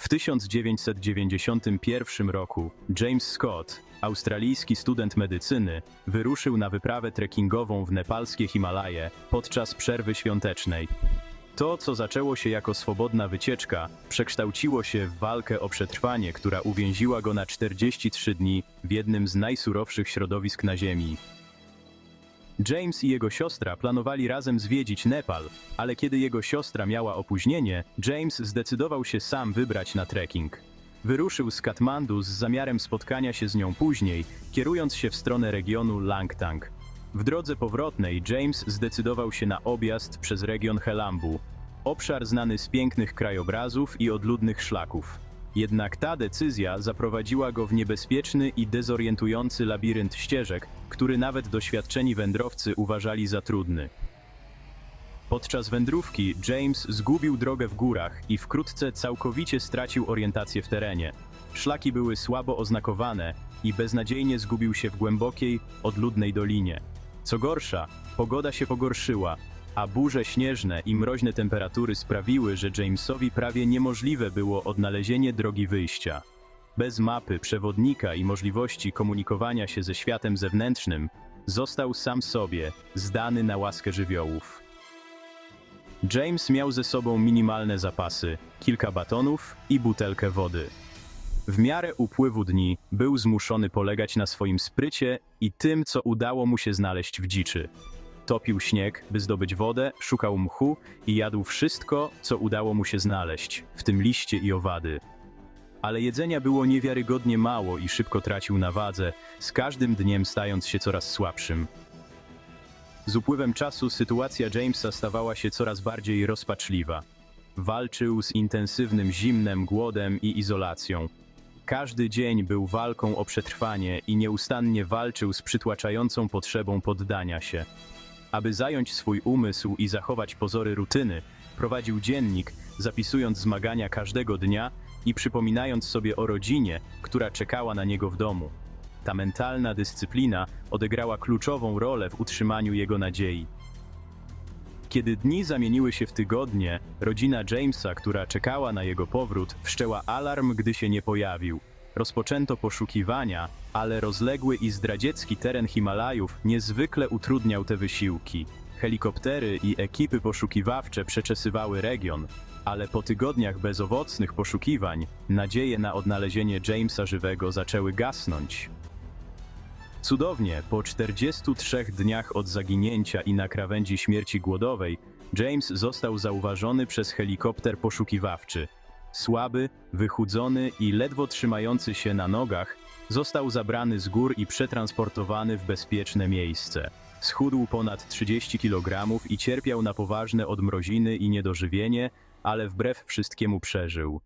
W 1991 roku James Scott, australijski student medycyny, wyruszył na wyprawę trekkingową w nepalskie Himalaje podczas przerwy świątecznej. To, co zaczęło się jako swobodna wycieczka, przekształciło się w walkę o przetrwanie, która uwięziła go na 43 dni w jednym z najsurowszych środowisk na Ziemi. James i jego siostra planowali razem zwiedzić Nepal, ale kiedy jego siostra miała opóźnienie, James zdecydował się sam wybrać na trekking. Wyruszył z Katmandu z zamiarem spotkania się z nią później, kierując się w stronę regionu Langtang. W drodze powrotnej James zdecydował się na objazd przez region Helambu, obszar znany z pięknych krajobrazów i odludnych szlaków. Jednak ta decyzja zaprowadziła go w niebezpieczny i dezorientujący labirynt ścieżek, który nawet doświadczeni wędrowcy uważali za trudny. Podczas wędrówki James zgubił drogę w górach i wkrótce całkowicie stracił orientację w terenie. Szlaki były słabo oznakowane i beznadziejnie zgubił się w głębokiej, odludnej dolinie. Co gorsza, pogoda się pogorszyła, a burze śnieżne i mroźne temperatury sprawiły, że Jamesowi prawie niemożliwe było odnalezienie drogi wyjścia. Bez mapy, przewodnika i możliwości komunikowania się ze światem zewnętrznym, został sam sobie, zdany na łaskę żywiołów. James miał ze sobą minimalne zapasy, kilka batonów i butelkę wody. W miarę upływu dni był zmuszony polegać na swoim sprycie i tym, co udało mu się znaleźć w dziczy. Topił śnieg, by zdobyć wodę, szukał mchu i jadł wszystko, co udało mu się znaleźć, w tym liście i owady. Ale jedzenia było niewiarygodnie mało i szybko tracił na wadze, z każdym dniem stając się coraz słabszym. Z upływem czasu sytuacja Jamesa stawała się coraz bardziej rozpaczliwa. Walczył z intensywnym zimnem, głodem i izolacją. Każdy dzień był walką o przetrwanie i nieustannie walczył z przytłaczającą potrzebą poddania się. Aby zająć swój umysł i zachować pozory rutyny, prowadził dziennik, zapisując zmagania każdego dnia i przypominając sobie o rodzinie, która czekała na niego w domu. Ta mentalna dyscyplina odegrała kluczową rolę w utrzymaniu jego nadziei. Kiedy dni zamieniły się w tygodnie, rodzina Jamesa, która czekała na jego powrót, wszczęła alarm, gdy się nie pojawił. Rozpoczęto poszukiwania, ale rozległy i zdradziecki teren Himalajów niezwykle utrudniał te wysiłki. Helikoptery i ekipy poszukiwawcze przeczesywały region, ale po tygodniach bezowocnych poszukiwań nadzieje na odnalezienie Jamesa żywego zaczęły gasnąć. Cudownie, po 43 dniach od zaginięcia i na krawędzi śmierci głodowej, James został zauważony przez helikopter poszukiwawczy. Słaby, wychudzony i ledwo trzymający się na nogach, został zabrany z gór i przetransportowany w bezpieczne miejsce. Schudł ponad 30 kg i cierpiał na poważne odmroziny i niedożywienie, ale wbrew wszystkiemu przeżył.